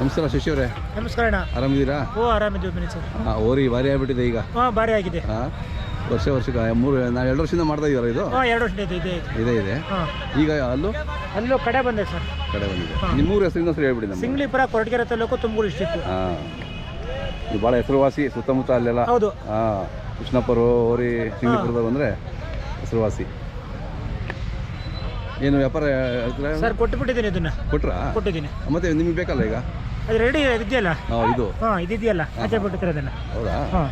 ನಮಸ್ಕಾರ ಶಶಿ ಅವರೇ. ನಮಸ್ಕಾರ ಅಣ್ಣ. ಆರಾಮಿದ್ದೀರಾ? ಓ ಆರಾಮಿದ್ದೀವಿ ಬನ್ನಿ ಸರ್. ಹಾಂ ಓರಿ ಭಾರಿ ಆಗ್ಬಿಟ್ಟಿದೆ ಈಗ. ಹಾಂ ಭಾರಿ ಆಗಿದೆ. ಹಾಂ ವರ್ಷ ವರ್ಷಕ್ಕೆ ಮೂರು ನಾವು ಎರಡು ವರ್ಷದಿಂದ ಮಾಡ್ತಾ ಇದ್ದೀರಾ ಇದು? ಹಾಂ ಎರಡು ವರ್ಷ ಇದೆ ಇದೆ. ಇದೇ ಇದೆ. ಹಾಂ. ಈಗ ಅಲ್ಲೂ? ಅಲ್ಲೂ ಕಡೆ ಬಂದೆ ಸರ್. ಕಡೆ ಬಂದಿದೆ. ನಿಮ್ಮ ಮೂರು ಹೆಸರಿಂದ ಸರಿ ಹೇಳ್ಬಿಡಿ ನಮ್ಮ ಸಿಂಗ್ಲಿಪುರ ಕೊರಟಗೆರೆ ತಾಲೂಕು ತುಮಕೂರು ಡಿಸ್ಟಿಕ್ ಹಾಂ. ಇದು ಭಾಳ ಹೆಸರುವಾಸಿ ಸುತ್ತಮುತ್ತ ಅಲ್ಲೆಲ್ಲ? ಹೌದು. ಹಾಂ. ಕೃಷ್ಣಪ್ಪರು ಓರಿ ಸಿಂಗಿಪುರದವ್ರು ಅಂದರೆ ಹೆಸರುವಾಸಿ. ಏನು ವ್ಯಾಪಾರ ಹೇಳ್ತೀರಾ? ಸರ್ ಕೊಟ್ಟುಬಿಟ್ಟಿದ್ದೀನಿ ಇದನ್ನ. ಕೊಟ್ರಾ? ಕೊಟ್ಟಿದ್ದೀನಿ. ಮತ್ತೆ ನಿಮಗೆ ಬೇಕಲ್ಲ ಈಗ? ಅದು ರೆಡಿ ಇದೆಯಲ್ಲ ಹಾಂ ಇದು. ಹಾಂ ಇದೆಯಲ್ಲ ಆಚೆ ಬಿಟ್ಟಿರ ಅದನ್ನು? ಹೌದಾ? ಹಾಂ.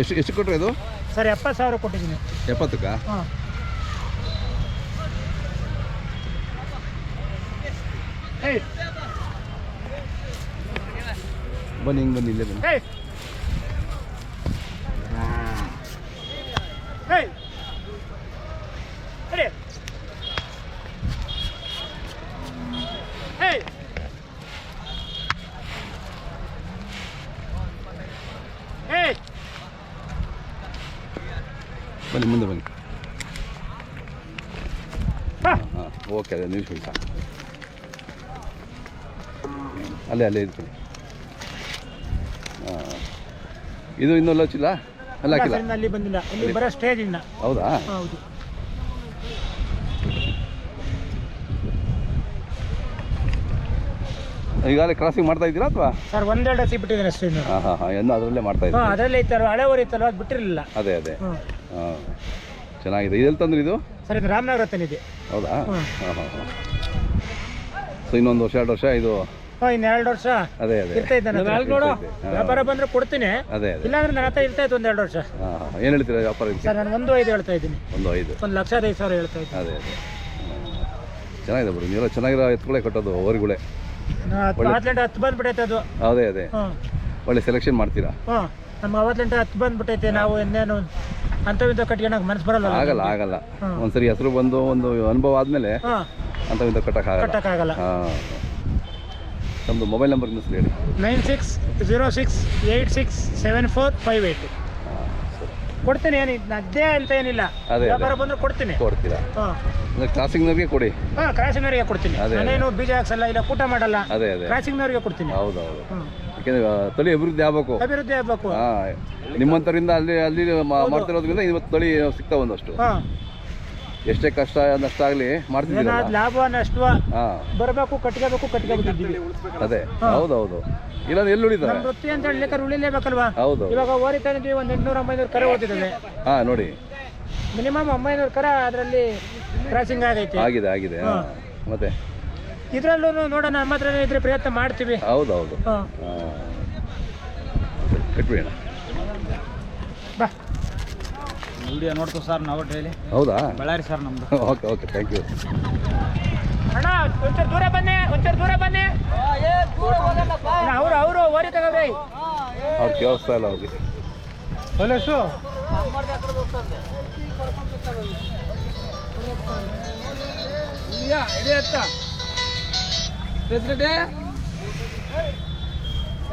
ಎಷ್ಟು ಎಷ್ಟು ಕೊಟ್ರೆ ಇದು? ಸರ್ ಎಪ್ಪತ್ತು ಸಾವಿರ ಕೊಟ್ಟಿದ್ದೀನಿ. ಎಪ್ಪತ್ತಕ್ಕ? ಹಾಂ. ಏಯ್ ಬನ್ನಿ ಹಿಂಗೆ ಬನ್ನಿ ಇಲ್ಲೇ ಬನ್ನಿ. ಏಯ್ ನಡಿ. ಏಯ್ ಏಯ್ ಬನ್ನಿ ಮುಂದೆ ಬನ್ನಿ. ಹಾ. ಓಕೆ ಅದೇ ನೀವು ಸಾಕು. ಅಲ್ಲೇ ಅಲ್ಲೇ ಇರ್ತೀನಿ ಹಾಂ. ಇದು ಇನ್ನೂ ಲಚ್ಚಿಲ್ಲ ಅಲ್ಲ ಹಾಕಿಲ್ಲ? ಅಲ್ಲಿ ಬಂದಿಲ್ಲ. ಇಲ್ಲಿ ಬರೋ ಸ್ಟೇಜ್ ಇನ್ನ. ಹೌದಾ? ಹೌದು. ಈಗಾಗಲೇ ಕ್ರಾಸಿಂಗ್ ಮಾಡ್ತಾ ಇದ್ದೀರಾ ಅಥವಾ? ಸರ್ ಒಂದೆರಡು ಹತ್ತಿ ಬಿಟ್ಟಿದ್ದೀನಿ ಅಷ್ಟೇ ಇನ್ನು. ಹಾಂ ಹಾಂ ಹಾಂ ಎಲ್ಲ ಅದರಲ್ಲೇ ಮಾಡ್ತಾ ಹಾಂ ಇದ್ದೀರಾ ಇತ್ತಲ್ಲ ಇತ್ತಲ್ವ ಹಳೆ ಊರು ಇತ್ತಲ್ವ ಅದು ಬಿಟ್ಟಿರಲಿಲ್ಲ. ಅದೇ ಅದೇ. ಹಾಂ. ಚೆನ್ನಾಗಿದೆ. ಇದೆಲ್ಲಿ ತಂದ್ರೆ ಇದು? ಸರ್ ಇದು ರಾಮನಗರ ತಂದಿದೆ ಹೌದಾ. ಹಾಂ. ಹಾಂ ಹಾಂ ಸೊ ಇನ್ನೊಂದು ವರ್ಷ ಎರಡು ವರ್ಷ ಇದು? ಹಾಂ ಇನ್ನು ಎರಡು ವರ್ಷ ಅದೇ ಅದೇ. ಇರ್ತಾ ಇದ್ದಾನೆ ನೋಡು. ವ್ಯಾಪಾರ ಬಂದ್ರೆ ಕೊಡ್ತೀನಿ. ಅದೇ ಅದೇ. ಇಲ್ಲಾಂದ್ರೆ ನನ್ನ ಹತ್ರ ಇರ್ತಾ ಇತ್ತು ಒಂದು ಎರಡು ವರ್ಷ. ಹಾಂ ಹಾಂ ಏನು ಹೇಳ್ತೀರಾ ವ್ಯಾಪಾರ ಇದಕ್ಕೆ ಸರ್ ನಾನು ಒಂದು ಐದು ಹೇಳ್ತಾ ಇದ್ದೀನಿ. ಒಂದು ಐದು. ಒಂದು ಲಕ್ಷ ಐದು ಸಾವಿರ ಹೇಳ್ತಾ ಇದ್ದೀನಿ. ಅದೇ ಅದೇ. ಹ್ಮ್. ಚೆನ್ನಾಗಿದೆ ಬಿಡಿ. ನೀವೆಲ್ಲ ಚೆನ್ನಾಗಿರೋ ಎತ್ತುಗಳೇ ಕಟ್ಟೋದು ಅವರುಗಳೇ ಅವತ್ಲೆಂಟು ಹತ್ತು ಬಂದ್ಬಿಟ್ಟೈತೆ ಅದು. ಅದೇ ಅದೇ. ಒಳ್ಳೆ ಸೆಲೆಕ್ಷನ್ ಮಾಡ್ತೀರಾ? ಹಾಂ ನಮ್ಮ ಹತ್ತು ಬಂದ್ಬಿಟ್ಟೈತೆ ನಾವು ಇನ್ನೇನು ಅಂಥವಿಂತ ಮನಸ್ಸು ಬರಲ್ಲ ಆಗಲ್ಲ ಆಗಲ್ಲ. ಒಂದ್ಸರಿ ಹೆಸರು ಬಂದು ಒಂದು ಅನುಭವ ಆದಮೇಲೆ ಹಾಂ. ಅಂಥವಿಂತ ಹಾಂ. ನಮ್ಮದು ಮೊಬೈಲ್ ನಂಬರ್ ಹೇಳಿ. Nine six zero six eight six seven four five eight. ಸರಿ ಕೊಡ್ತೀನಿ ಏನು ಅದೇ ಅಂತ ಏನಿಲ್ಲ. ಅದೇ. ವ್ಯಾಪಾರ ಬಂದ್ರೆ ಕೊಡ್ತೀನಿ. ಕೊಡ್ತೀರಾ? ಹಾ. ಅಂದರೆ ಕ್ರಾಸಿಂಗ್ನವ್ರಿಗೆ ಕೊಡಿ. ಹಾ ಕ್ರಾಸಿಂಗ್ನವರಿಗೆ ಕೊಡ್ತೀನಿ. ಅದೇ. ನಾನೇನು ಬೀಜ ಹಾಕ್ಸಲ್ಲ ಇಲ್ಲ ಕೂಟ ಮಾಡಲ್ಲ ಅದೇ ಅದೇ. ಕ್ರಾಸಿಂಗ್ನವರಿಗೆ ಕೊಡ್ತೀನಿ. ಹೌದು ಹೌದು ಯಾಕೆಂದ್ರೆ ಆ, ತಳಿ ಅಭಿವೃದ್ಧಿ ಆಗಬೇಕು. ಅಭಿವೃದ್ಧಿ ಆಗ್ಬೇಕು. ಹಾ ಅಲ್ಲಿ ಅಲ್ಲಿ ಮಾ- ಮಾಡ್ತಿರೋದ್ರಿಂದ ಇವತ್ತು ತಳಿ ಸಿಗ್ತಾ ಒಂದಷ್ಟು ಹಾಂ. ಎಷ್ಟೇ ಕಷ್ಟ ನಷ್ಟ ಆಗಲಿ ಮಾಡ್ತಿದ್ದೀವಿ ಲಾಭ ನಷ್ಟ ಹಾಂ. ಬರಬೇಕು ಕಟ್ಕೋಬೇಕು ಕಟ್ಕೋಬೇಕಿದ್ದೀವಿ ಅದೇ. ಹೌದು ಹೌದು ಇಲ್ಲಾಂದ್ರೆ ಎಲ್ಲಿ ಉಳಿತಾರೆ? ನಮ್ಮ ವೃತ್ತಿ ಅಂತ ಹೇಳಿ ಉಳಿಲೇಬೇಕಲ್ವಾ ಹೌದು ಇವಾಗ ಓರಿ ತಂದಿದ್ವಿ ಒಂದು ಎಂಟ್ನೂರ ಒಂಬೈನೂರು ಕರೆ ಓದಿದ್ದಾವೆ ಹಾಂ ನೋಡಿ. ಮಿನಿಮಮ್ ಒಂಬೈನೂರು ಕರ ಅದರಲ್ಲಿ ಕ್ರಾಸಿಂಗ್ ಆಗೈತೆ. ಆಗಿದೆ ಆಗಿದೆ. ಹಾಂ. ಮತ್ತೆ? ಇದರಲ್ಲೂ ನೋಡೋಣ ನಮ್ಮ ಹತ್ರ ಇದ್ರೆ ಪ್ರಯತ್ನ ಮಾಡ್ತೀವಿ. ಹೌದು ಹೌದು ಹಾಂ. ಹಾಂ. ಕಟ್ಬಿಡೋಣ. ಬಾ. ವಿಡಿಯೋ ನೋಡ್ತೀವಿ ಸರ್ ನಾವು ಡೈಲಿ ಹೌದಾ? ಬಳ್ಳಾರಿ ಸರ್ ನಮ್ದು. ಓಕೆ ಓಕೆ ಥ್ಯಾಂಕ್ ಯು ಅಣ್ಣ ಒಂಚೂರು ದೂರ ಬನ್ನಿ ಒಂಚೂರು ದೂರ ಬನ್ನಿ. ಅವರು ಅವರು ಓರಿ ತಗೋರಿ ಅವ್ರು ಕೇಳಿಸ್ತಾ ಇಲ್ಲ ಅವ್ರಿಗೆ ಹೊಲಸು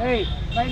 ಏಯ್ ಬೈ.